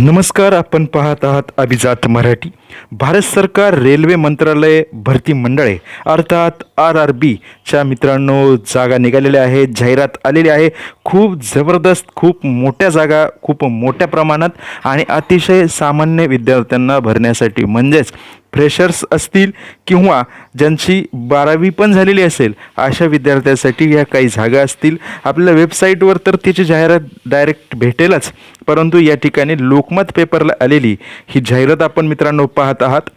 नमस्कार आपण पाहत आहात अभिजात मराठी. भारत सरकार रेल्वे मंत्रालय भरती मंडळे अर्थात आर आर बीच्या मित्रांनो जागा निघालेल्या आहेत जाहिरात आलेली आहे. खूप जबरदस्त खूप मोठ्या जागा खूप मोठ्या प्रमाणात आणि अतिशय सामान्य विद्यार्थ्यांना भरण्यासाठी म्हणजेच फ्रेशर्स असतील किंवा ज्यांची बारावी पण झालेली असेल अशा विद्यार्थ्यांसाठी या काही जागा असतील. आपल्या वेबसाईटवर तर त्याची जाहिरात डायरेक्ट भेटेलच परंतु या ठिकाणी लोकमत पेपरला आलेली ही जाहिरात आपण मित्रांनो पाहत आहात.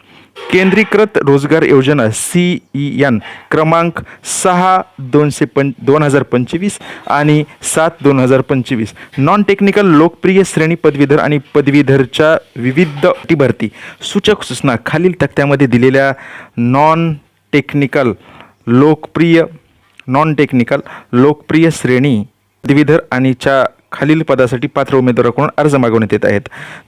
केंद्रीकृत रोजगार योजना सी ई एन क्रमांक सहा दोनशे पं दोन हजार पंचवीस आणि सात दोन हजार पंचवीस. नॉन टेक्निकल लोकप्रिय श्रेणी पदवीधर आणि पदवीधरच्या विविध भरती. सूचक सूचना खालील तक्त्यामध्ये दिलेल्या नॉन टेक्निकल लोकप्रिय नॉन टेक्निकल लोकप्रिय श्रेणी पदवीधर आणि च्या खालील पदासाठी पात्र उमेदवाराकडून अर्ज मागवण्यात येत आहेत.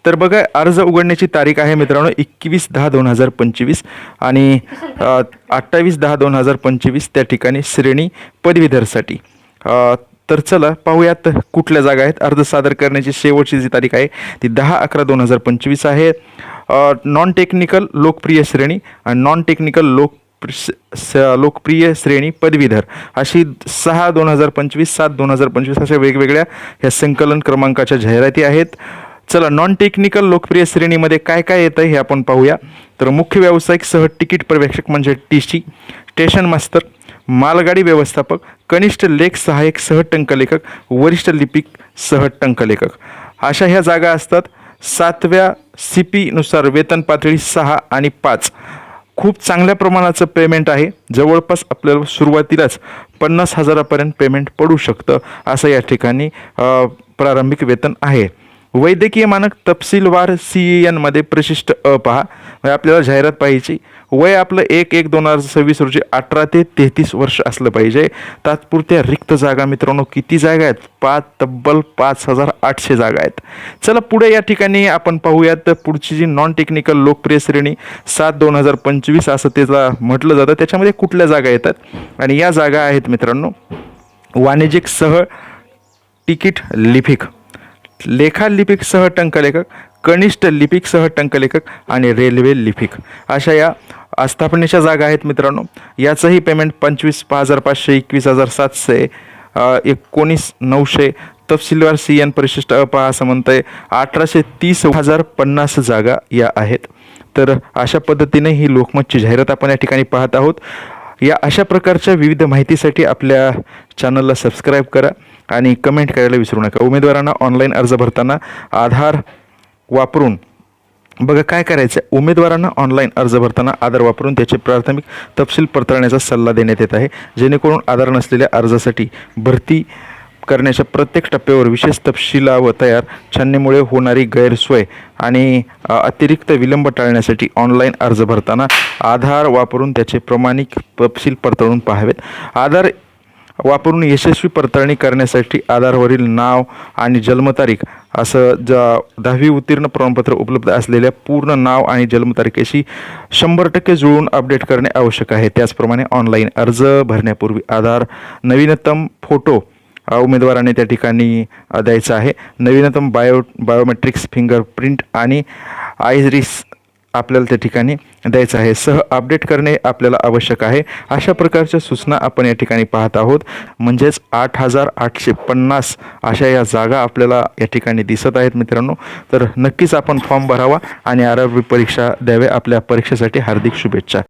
तर बघा अर्ज उघडण्याची तारीख आहे मित्रांनो एकवीस दहा दोन हजार पंचवीस आणि अठ्ठावीस दहा दोन हजार पंचवीस त्या ठिकाणी श्रेणी पदवीधरसाठी. तर चला पाहूयात कुठल्या जागा आहेत. अर्ज सादर करण्याची शेवटची जी तारीख आहे ती दहा अकरा दोन हजार पंचवीस आहे. नॉन टेक्निकल लोकप्रिय श्रेणी आणि नॉन टेक्निकल लोक लोकप्रिय श्रेणी पदवीधर. अशी सहा दोन हजार पंचवीस सात दोन हजार पंचवीस अशा वेगवेगळ्या ह्या संकलन क्रमांकाच्या जाहिराती आहेत. चला नॉन टेक्निकल लोकप्रिय श्रेणीमध्ये काय काय येतं हे आपण पाहूया. तर मुख्य व्यावसायिक सह तिकीट पर्यवेक्षक म्हणजे टी सी स्टेशन मास्तर मालगाडी व्यवस्थापक कनिष्ठ लेख सहाय्यक सह टंकलेखक वरिष्ठ लिपिक सह टंकलेखक. अशा ह्या जागा असतात. सातव्या सी पीनुसार वेतन पातळी सहा आणि पाच. खूप चांगल्या प्रमाणाचं पेमेंट आहे. जवळपास आपल्याला सुरुवातीलाच पन्नास हजारापर्यंत पेमेंट पडू शकतं असं या ठिकाणी प्रारंभिक वेतन आहे. वैद्यकीय मानक तपशीलवार सी ई एनमध्ये प्रशिष्ट अ पहा. म्हणजे आपल्याला जाहिरात पाहिजे वय आपलं एक एक दोन हजार सव्वीस रोजी अठरा ते तेहतीस वर्ष असलं पाहिजे. तात्पुरत्या रिक्त जागा मित्रांनो किती जागा आहेत? पाच तब्बल पाच हजार आठशे जागा आहेत. चला पुढे या ठिकाणी आपण पाहूयात तर पुढची जी नॉन टेक्निकल लोकप्रिय श्रेणी सात दोन हजार पंचवीस असं त्याला म्हटलं जातं. त्याच्यामध्ये कुठल्या जागा येतात? आणि या जागा आहेत मित्रांनो वाणिज्यिक सह तिकीट लिपिक. लेखालिपिकसह सह टंकलेखक कनिष्ठ लिपिकसह टंकलेखक आणि रेल्वे लिपिक. अशा या आस्थापनेच्या जागा आहेत मित्रांनो. याचंही पेमेंट पंचवीस हजार पाचशे एकवीस हजार सातशे एकोणीस नऊशे. तपशीलवार सी एन परिशिष्ट अपहा असं म्हणतंय. अठराशे तीस हजार पन्नास जागा या आहेत. तर अशा पद्धतीने ही लोकमतची जाहिरात आपण या ठिकाणी पाहत आहोत. या अशा प्रकारच्या विविध माहितीसाठी आपल्या चॅनलला सबस्क्राईब करा आणि कमेंट करायला विसरू नका. उमेदवारांना ऑनलाईन अर्ज भरताना आधार वापरून. बघा काय करायचं आहे उमेदवारांना ऑनलाईन अर्ज भरताना आधार वापरून त्याचे प्राथमिक तपशील पडताळण्याचा सल्ला देण्यात येत आहे. जेणेकरून आधार नसलेल्या अर्जासाठी भरती करण्याच्या प्रत्येक टप्प्यावर विशेष तपशिला व तयार छाननीमुळे होणारी गैरसोय आणि अतिरिक्त विलंब टाळण्यासाठी ऑनलाईन अर्ज भरताना आधार वापरून त्याचे प्रमाणिक तपशील पडताळून पाहावेत. आधार वापरून यशस्वी पडताळणी करण्यासाठी आधारवरील नाव आणि जन्मतारीख असं ज दहावी उत्तीर्ण प्रमाणपत्र उपलब्ध असलेल्या पूर्ण नाव आणि जन्मतारखेशी शंभर टक्के जुळवून अपडेट करणे आवश्यक आहे. त्याचप्रमाणे ऑनलाईन अर्ज भरण्यापूर्वी आधार नवीनतम फोटो उमेदवाराने त्या ठिकाणी द्यायचं द्यायचा आहे. नवीनतम बायो बायोमेट्रिक्स फिंगरप्रिंट आणि आयरिस आपल्याला त्या ठिकाणी द्यायचं आहे. सह अपडेट करणे आपल्याला आवश्यक आहे. अशा प्रकारच्या सूचना आपण या ठिकाणी पाहत आहोत. म्हणजेच आठ हजार आठशे पन्नास अशा या जागा आपल्याला या ठिकाणी दिसत आहेत मित्रांनो. तर नक्कीच आपण फॉर्म भरावा आणि आरबी परीक्षा द्यावे. आपल्या परीक्षेसाठी हार्दिक शुभेच्छा.